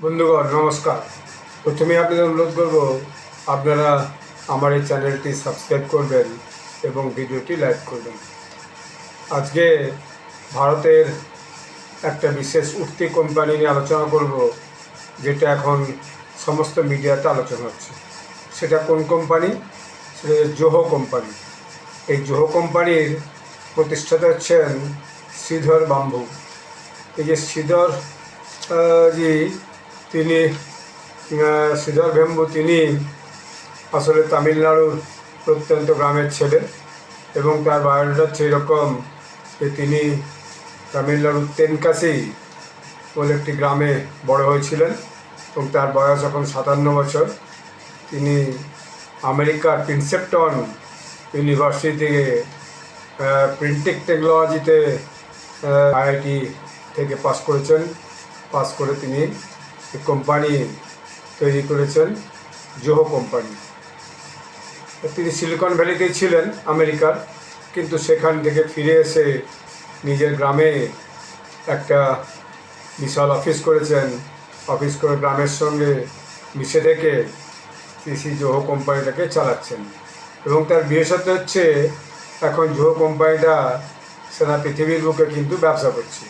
বন্ধুগণ, নমস্কার। প্রথমে আপনাদের অনুরোধ করব, আপনারা আমার এই চ্যানেলটি সাবস্ক্রাইব করবেন এবং ভিডিওটি লাইক করবেন। আজকে ভারতের একটা বিশেষ উঠতি কোম্পানি নিয়ে আলোচনা করব, যেটা এখন সমস্ত মিডিয়াতে আলোচনা হচ্ছে। সেটা কোন কোম্পানি? সেটা জোহো কোম্পানি। এই জোহো কোম্পানির প্রতিষ্ঠাতা হচ্ছেন শ্রীধর বাম্বু। এই যে শ্রীধর জি তিনি শ্রীধর ভেম্বু তিনি আসলে তামিলনাড়ুর প্রত্যন্ত গ্রামের ছেলে এবং তার বায়োডাটা এরকম যে তিনি তামিলনাড়ুর তেনকাশি বলে একটি গ্রামে বড় হয়েছিলেন এবং তার বয়স এখন সাতান্ন বছর। তিনি আমেরিকার প্রিন্সেপটন ইউনিভার্সিটি থেকে প্রিন্টিং টেকনোলজিতে আইআইটি থেকে পাস করেছেন। পাস করে তিনি কোম্পানি তৈরি করেছেন, জোহো কোম্পানি তিনি সিলিকন ভ্যালিতেই ছিলেন, আমেরিকার, কিন্তু সেখান থেকে ফিরে এসে নিজের গ্রামে একটা বিশাল অফিস করেছেন। অফিস করে গ্রামের সঙ্গে মিশে থেকে কৃষি জোহো কোম্পানিটাকে চালাচ্ছেন। এবং তার বিশেষত্ব হচ্ছে, এখন জোহো কোম্পানিটা সারা পৃথিবীর বুকে কিন্তু ব্যবসা করছে।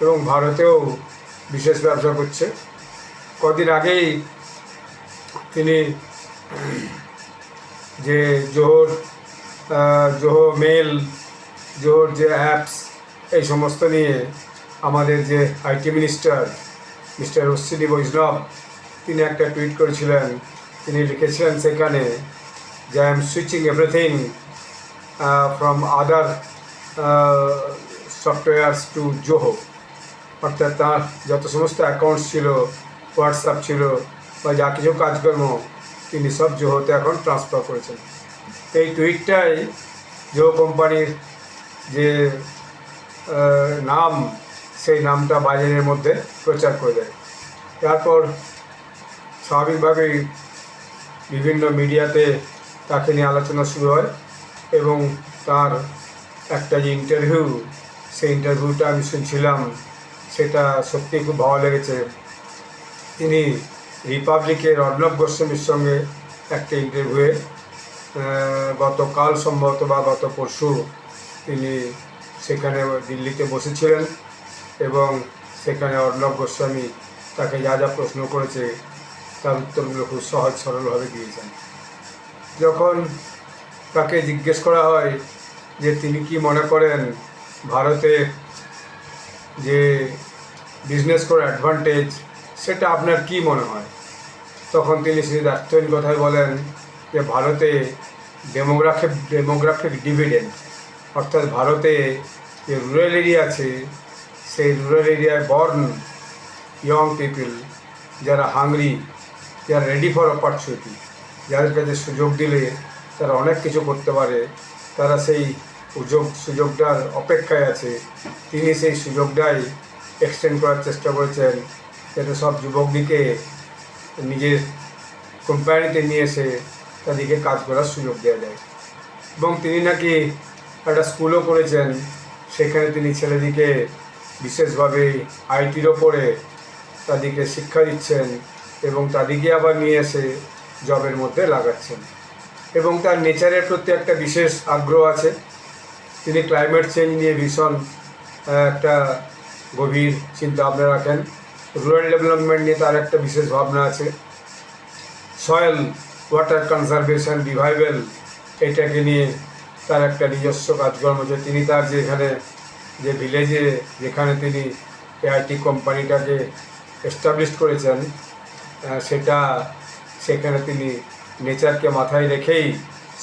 এবং ভারতেও বিশেষ ব্যবসা করছে। কদিন আগেই তিনি যে জোহর জোহো মেল জোহর যে অ্যাপস, এই সমস্ত নিয়ে আমাদের যে আইটি মিনিস্টার, মিস্টার অশ্বিনী বৈষ্ণব, তিনি একটা টুইট করেছিলেন। তিনি লিখেছিলেন সেখানে, যে I am switching everything from other softwares to Zoho. অর্থাৎ তার যত সমস্ত অ্যাকাউন্টস ছিল হোয়াটসঅ্যাপ ছিল বা যা কিছু কাজকর্ম, তিনি সব জোহোতে এখন ট্রান্সফার করেছেন। এই টুইটটাই জোহো কোম্পানির যে নাম, সেই নামটা বাজারের মধ্যে প্রচার করে দেয়। তারপর স্বাভাবিকভাবেই বিভিন্ন মিডিয়াতে তাকে নিয়ে আলোচনা শুরু হয় এবং তার একটা যে ইন্টারভিউ সেই ইন্টারভিউটা আমি শুনছিলাম, সেটা সত্যি খুব ভালো লেগেছে। তিনি রিপাবলিকের অর্ণব গোস্বামীর সঙ্গে একটা ইন্টারভিউয়ে গতকাল সম্ভবত বা গত পরশু তিনি সেখানে দিল্লিতে বসেছিলেন এবং সেখানে অর্ণব গোস্বামী তাকে যা যা প্রশ্ন করেছে তার উত্তরগুলো খুব সহজ সরলভাবে দিয়েছেন যখন তাকে জিজ্ঞেস করা হয় যে তিনি কি মনে করেন ভারতে যে বিজনেস করে অ্যাডভান্টেজ সেটা আপনার কি মনে হয়? তখন তিনি সেই দার্থহীন কথায় বলেন যে, ভারতে ডেমোগ্রাফিক ডেমোগ্রাফিক ডিভিডেন্ড অর্থাৎ ভারতে যে রুরাল এরিয়া আছে, সেই রুরাল এরিয়ায় বর্ন ইয়ং পিপল যারা হাংরি যারা রেডি ফর অপরচুনিটি যাদের কাছে সুযোগ দিলে তারা অনেক কিছু করতে পারে। তারা সেই সুযোগ, সুযোগটার অপেক্ষায় আছে। তিনি সেই সুযোগটাই এক্সটেন্ড করার চেষ্টা করেছেন। যাতে সব যুবকদিকে নিজের কোম্পানিতে নিয়ে এসে তাদেরকে কাজ করার সুযোগ দেওয়া যায়। এবং তিনি নাকি একটা স্কুলও করেছেন, সেখানে তিনি ছেলেদিকে বিশেষভাবে আইটির ওপরে তাদেরকে শিক্ষা দিচ্ছেন এবং তাদেরকে আবার নিয়ে এসে জবের মধ্যে লাগাচ্ছেন। এবং তার নেচারের প্রতি একটা বিশেষ আগ্রহ আছে। তিনি ক্লাইমেট চেঞ্জ নিয়ে ভীষণ একটা গভীর চিন্তা ভাবনা রাখেন। রুরাল ডেভেলপমেন্ট নিয়ে তার একটা বিশেষ ভাবনা আছে। সয়েল ওয়াটার কনজারভেশন রিভাইভেল এটাকে নিয়ে তার একটা নিজস্ব কাজকর্ম যে তিনি তার যে এখানে যে ভিলেজে যেখানে তিনি এআইটি কোম্পানিটাকে এস্টাবলিশ করেছেন সেটা সেখানে তিনি নেচারকে মাথায় রেখেই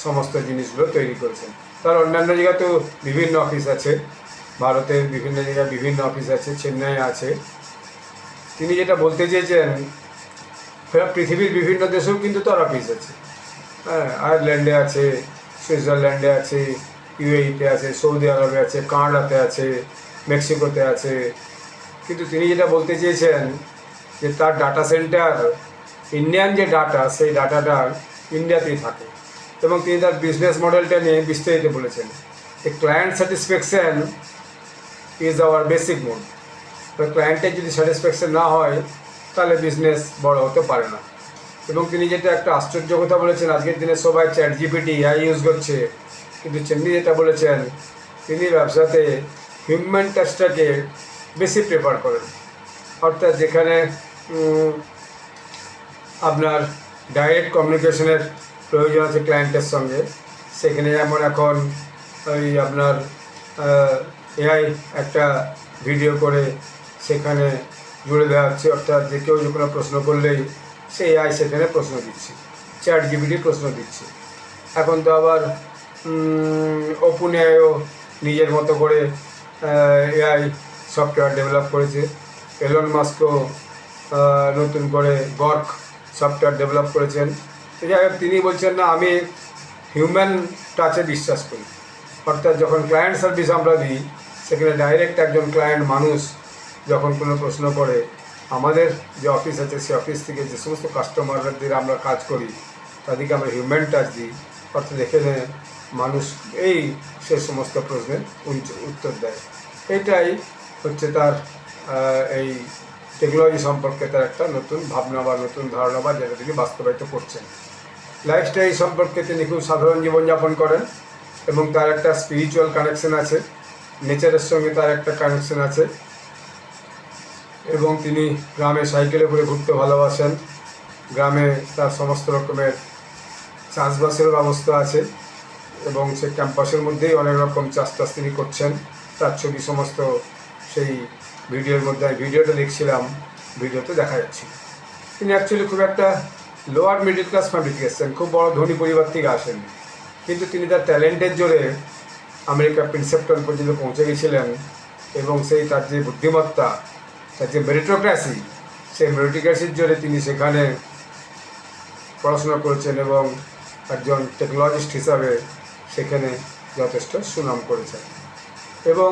সমস্ত জিনিসগুলো তৈরি করেছেন। তার অন্যান্য জায়গাতেও বিভিন্ন অফিস আছে, ভারতের বিভিন্ন জায়গায় বিভিন্ন অফিস আছে চেন্নাই আছে। তিনি যেটা বলতে চেয়েছেন ফের পৃথিবীর বিভিন্ন দেশেও কিন্তু অফিস আছে। হ্যাঁ আয়ারল্যান্ডে আছে সুইজারল্যান্ডে আছে ইউএইতে আছে সৌদি আরবে আছে কানাডাতে আছে মেক্সিকোতে আছে। কিন্তু তিনি যেটা বলতে চেয়েছেন যে তার ডাটা সেন্টার ইন্ডিয়ান যে ডাটা সেই ডাটাটা ইন্ডিয়াতেই থাকে। এবং তিনি তার বিজনেস মডেলটা নিয়ে বিস্তারিত বলেছেন। Client satisfaction is our basic mode ক্লায়েন্টের যদি স্যাটিসফ্যাকশন না হয়, তাহলে বিজনেস বড় হতে পারে না। এবং তিনি যেটা একটা আশ্চর্য কথা বলেছেন, আজকের দিনে সবাই চ্যাট জিপিটি এআই ইউজ করছে। কিন্তু চেন্নি যেটা বলেছেন, তিনি ব্যবসাতে হিউম্যান টাচটাকে বেশি প্রেফার করেন। অর্থাৎ যেখানে আপনার ডাইরেক্ট কমিউনিকেশনের প্রয়োজন আছে ক্লায়েন্টের সঙ্গে, সেখানে যেমন এখন ওই আপনার এআই একটা ভিডিও করে সেখানে জুড়ে দেওয়া হচ্ছে অর্থাৎ যে কেউ যে কোনো প্রশ্ন করলেই সে এআই সেখানে প্রশ্ন দিচ্ছে চ্যাট জিবিটি প্রশ্ন দিচ্ছে। এখন তো আবার ওপেন এআইও নিজের মতো করে এআই সফটওয়্যার ডেভেলপ করেছে। এলন মাস্কও নতুন করে গর্ক সফটওয়্যার ডেভেলপ করেছেন। যাই হোক, তিনি বলছেন, না, আমি হিউম্যান টাচে বিশ্বাস করি। অর্থাৎ যখন ক্লায়েন্ট সার্ভিস আমরা দিই, সেখানে ডাইরেক্ট একজন ক্লায়েন্ট মানুষ যখন কোনো প্রশ্ন করে আমাদের যে অফিস আছে সেই অফিস থেকে যে সমস্ত কাস্টমারদের আমরা কাজ করি, তাদেরকে আমরা হিউম্যান টাচ দিই, অর্থাৎ এখানে মানুষ এই সে সমস্ত প্রশ্নের উত্তর দেয়। এটাই হচ্ছে তার এই টেকনোলজি সম্পর্কে তার একটা নতুন ভাবনা বা নতুন ধারণা বা যেটা তিনি বাস্তবায়িত করছেন। লাইফস্টাইল সম্পর্কে তিনি খুব সাধারণ জীবনযাপন করেন এবং তার একটা স্পিরিচুয়াল কানেকশন আছে নেচারের সঙ্গে তার একটা কানেকশন আছে। এবং তিনি গ্রামে সাইকেলে করে ঘুরতে ভালোবাসেন। গ্রামে তার সমস্ত রকমের চাষবাসের ব্যবস্থা আছে এবং সে ক্যাম্পাসের মধ্যেই অনেক রকম চাষ টাস তিনি করছেন। তার ছবি সমস্ত সেই ভিডিওর মধ্যে, আমি ভিডিওটা দেখছিলাম ভিডিওতে দেখা যাচ্ছে তিনি অ্যাকচুয়ালি খুব একটা লোয়ার মিডিল ক্লাস ফ্যামিলি থেকে এসছেন, খুব বড় ধনী পরিবার থেকে আসেন কিন্তু তিনি তার ট্যালেন্টের জোরে আমেরিকা প্রিন্সেপ্টন পর্যন্ত পৌঁছে গেছিলেন এবং সেই তার যে বুদ্ধিমত্তা তার যে মেরিটোক্রাসি সেই মেরিটোক্রাসির জোরে তিনি সেখানে পড়াশোনা করেছেন এবং একজন টেকনোলজিস্ট হিসাবে সেখানে যথেষ্ট সুনাম করেছেন। এবং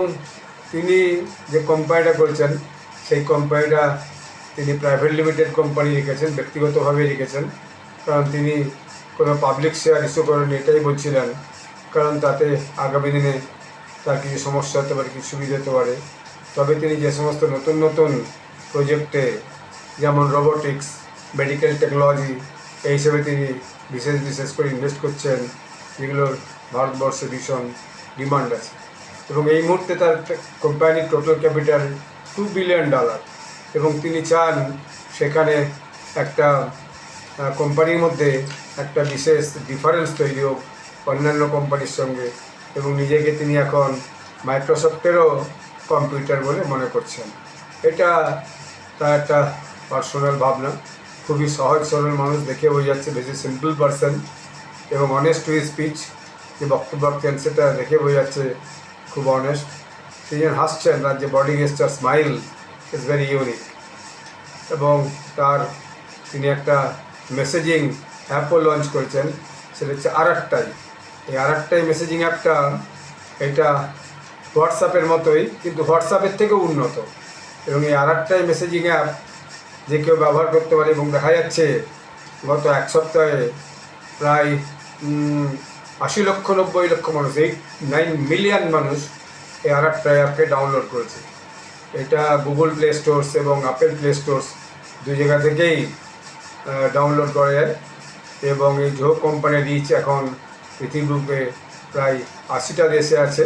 তিনি যে কোম্পানিটা করেছেন, সেই কোম্পানিটা তিনি প্রাইভেট লিমিটেড কোম্পানি রেখেছেন ব্যক্তিগতভাবে রেখেছেন কারণ তিনি কোনো পাবলিক শেয়ার ইস্যু করেন এটাই বলছিলেন। কারণ তাতে আগামী দিনে তার কিছু সমস্যা হতে পারে, কিছু সুবিধা হতে পারে। তবে তিনি যে সমস্ত নতুন নতুন প্রজেক্টে, যেমন রোবোটিক্স মেডিকেল টেকনোলজি এই হিসেবে তিনি বিশেষ বিশেষ করে ইনভেস্ট করছেন, যেগুলোর ভারতবর্ষে ভীষণ ডিমান্ড আছে। এবং এই মুহূর্তে তার কোম্পানির total capital two billion dollar এবং তিনি চান সেখানে একটা কোম্পানির মধ্যে একটা বিশেষ ডিফারেন্স তৈরি হোক অন্যান্য কোম্পানির সঙ্গে এবং নিজেকে তিনি এখন মাইক্রোসফটেরও কম্পিউটার বলে মনে করছেন। এটা তার একটা পার্সোনাল ভাবনা। খুবই সহজ সরল মানুষ দেখে বোঝা যাচ্ছে বেশি সিম্পল পার্সন এবং অনেস্ট টু স্পিচ যে বক্তব্য রাখছেন সেটা দেখে বোঝা যাচ্ছে খুব অনেস্ট তিনি যেন হাসছেন তার যে body gesture smile is very unique এবং তার তিনি একটা মেসেজিং অ্যাপও লঞ্চ করেছেন। সেটা হচ্ছে আর একটাই এই আর একটাই মেসেজিং অ্যাপটা এটা হোয়াটসঅ্যাপের মতোই, কিন্তু হোয়াটসঅ্যাপের থেকেও উন্নত। এবং এই আর একটাই মেসেজিং অ্যাপ যে কেউ ব্যবহার করতে পারে এবং দেখা যাচ্ছে গত এক সপ্তাহে প্রায় আশি লক্ষ, নব্বই লক্ষ মানুষ এইট নাইন মিলিয়ন মানুষ এই আর একটা অ্যাপকে ডাউনলোড করেছে। এটা গুগল প্লে স্টোর্স এবং আপেল প্লে স্টোর্স দুই জায়গা থেকেই ডাউনলোড করা যায় এবং এই জো কোম্পানির রিচ এখন পৃথিবীরূপে প্রায় আশিটা দেশে আছে।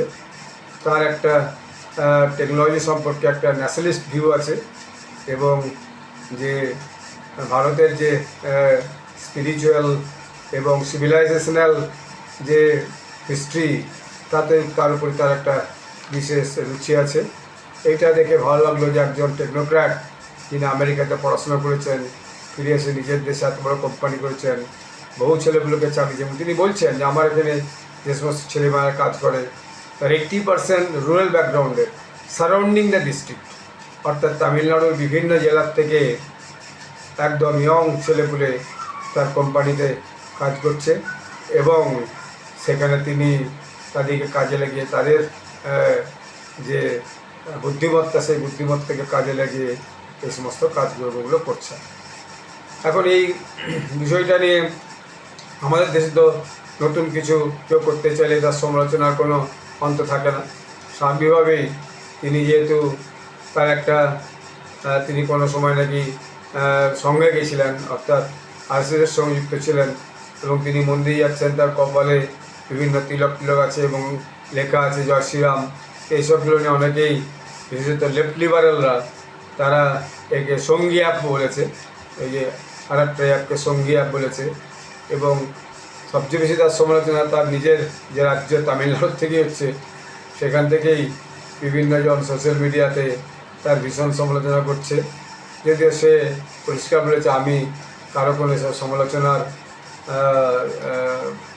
তার একটা টেকনোলজি সম্পর্কে একটা ন্যাশনালিস্ট ভিউ আছে এবং যে ভারতের যে স্পিরিচুয়াল এবং সিভিলাইজেশনাল যে হিস্ট্রি তাতে তার উপরে তার একটা বিশেষ রুচি আছে। এইটা দেখে ভালো লাগল যে একজন টেকনোক্র্যাট যিনি আমেরিকাতে পড়াশোনা করেছেন, ফিরে এসে নিজের দেশে এত বড় কোম্পানি করেছেন, বহু ছেলেগুলোকে চাকরি যেমন তিনি বলছেন যে, আমার এখানে যে সমস্ত ছেলেমেয়েরা কাজ করে তার এইট্টি পার্সেন্ট রুরাল ব্যাকগ্রাউন্ডের সারাউন্ডিং দ্য ডিস্ট্রিক্ট অর্থাৎ তামিলনাড়ুর বিভিন্ন জেলার থেকে একদম ইয়ং ছেলেপুলে তার কোম্পানিতে কাজ করছে এবং সেখানে তিনি তাদেরকে কাজে লাগিয়ে তাদের যে বুদ্ধিমত্তা, সেই বুদ্ধিমত্তাকে কাজে লাগিয়ে এই সমস্ত কাজগুলোগুলো করছে। এখন এই বিষয়টা নিয়ে আমাদের দেশে তো নতুন কিছু কেউ করতে চাইলে তার সমালোচনার কোনো অন্ত থাকে না। স্বাভাবিকভাবেই তিনি যেহেতু তার একটা তিনি কোনো সময় নাকি সঙ্গে গেছিলেন, অর্থাৎ আরএসএসের সঙ্গে যুক্ত ছিলেন এবং তিনি মন্দিরে যাচ্ছেন, তার কপালে বিভিন্ন তিলক তিলক আছে এবং লেখা আছে, জয় শ্রীরাম। এইসবগুলো নিয়ে অনেকেই, বিশেষত লেফট লিবারেলরা, তারা একে সঙ্গী অ্যাপ বলেছে। এই যে আর একটা অ্যাপকে সঙ্গী অ্যাপ বলেছে এবং সবচেয়ে বেশি তার সমালোচনা তার নিজের যে রাজ্য তামিলনাড়ু থেকে হচ্ছে, সেখান থেকেই বিভিন্ন জন সোশ্যাল মিডিয়াতে তার ভীষণ সমালোচনা করছে। যদিও সে পরিষ্কার বলেছে, আমি কারও কোনো এসব সমালোচনার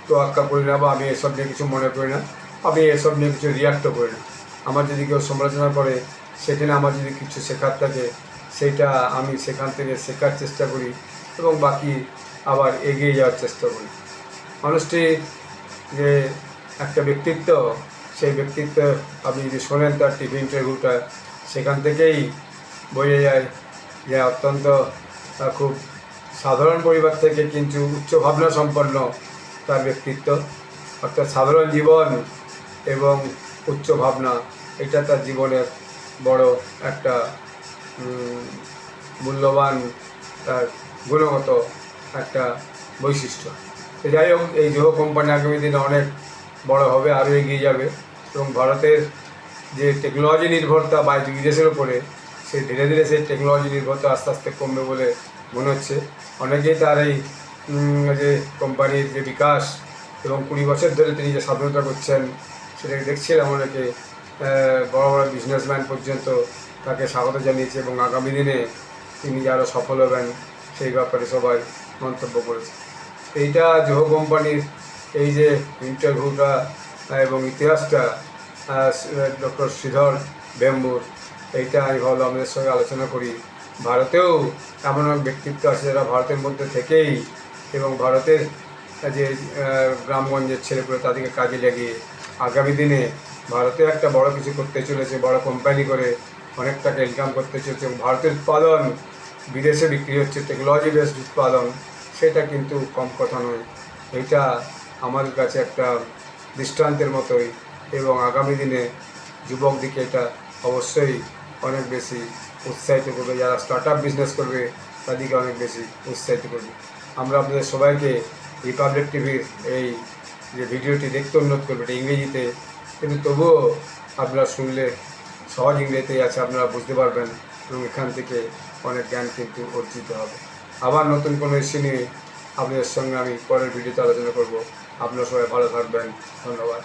তোয়াক্কা করি না বা আমি এসব নিয়ে কিছু মনে করি না, আমি এসব নিয়ে কিছু রিয়াক্টও করি না। আমার যদি কেউ সমালোচনা করে সেখানে আমার যদি কিছু শেখার থাকে সেইটা আমি সেখান থেকে শেখার চেষ্টা করি এবং বাকি আবার এগিয়ে যাওয়ার চেষ্টা করি। মানুষটি যে একটা ব্যক্তিত্ব, সেই ব্যক্তিত্ব আপনি যদি শোনেন তার টিভি ইন্টারভিউটা সেখান থেকেই বোঝা যায় যে অত্যন্ত খুব সাধারণ পরিবার থেকে কিন্তু উচ্চ ভাবনা সম্পন্ন তার ব্যক্তিত্ব। অর্থাৎ সাধারণ জীবন এবং উচ্চ ভাবনা, এটা তার জীবনের বড় একটা মূল্যবান, তার গুণগত একটা বৈশিষ্ট্য। তো যাই হোক, এই জো কোম্পানি আগামী দিনে অনেক বড় হবে, আরও এগিয়ে যাবে। এবং ভারতের যে টেকনোলজি নির্ভরতা বা বিদেশের উপরে, সে ধীরে ধীরে সেই টেকনোলজি নির্ভরতা আস্তে আস্তে কমবে বলে মনে হচ্ছে। অনেকেই তার এই যে কোম্পানির যে বিকাশ এবং কুড়ি বছর ধরে তিনি যে স্বাধীনতা করছেন, সেটাকে দেখছিলাম অনেকে বড় বড় বিজনেসম্যান পর্যন্ত তাকে স্বাগত জানিয়েছে এবং আগামী দিনে তিনি যে আরও সফল হবেন, সেই ব্যাপারে সবাই মন্তব্য করেছে। এইটা জোহো কোম্পানির এই যে ইন্টারভিউটা এবং ইতিহাসটা ডক্টর শ্রীধর বেম্বুর, এইটা আমি ভাবলাম আমাদের সঙ্গে আলোচনা করি। ভারতেও এমন এক ব্যক্তিত্ব আছে যারা ভারতের মধ্যে থেকেই এবং ভারতের যে গ্রামগঞ্জের ছেলেপুলে তাদেরকে কাজে লাগিয়ে আগামী দিনে ভারতে একটা বড় কিছু করতে চলেছে, বড় কোম্পানি করে অনেক টাকা ইনকাম করতে চলেছে এবং ভারতের উৎপাদন বিদেশে বিক্রি হচ্ছে টেকনোলজি বেসড উৎপাদন। সেটা কিন্তু কম কথা নয়। এটা আমাদের কাছে একটা দৃষ্টান্তের মতোই এবং আগামী দিনে যুবক দিকে এটা অবশ্যই অনেক বেশি উৎসাহিত করবে। যারা স্টার্ট আপ বিজনেস করবে, তাদেরকে অনেক বেশি উৎসাহিত করবে। আমরা আপনাদের সবাইকে রিপাবলিক টিভির এই যে ভিডিওটি দেখতে অনুরোধ করবে, এটা ইংরেজিতে। কিন্তু তবুও আপনারা শুনলে সহজ ইংরেজিতেই আছে, আপনারা বুঝতে পারবেন এবং এখান থেকে অনেক জ্ঞান কিন্তু অর্জিত হবে। আবার নতুন কোনো ইস্যু নিয়ে আপনাদের সঙ্গে আমি পরের ভিডিওতে আলোচনা করব। আপনারা সবাই ভালো থাকবেন। ধন্যবাদ।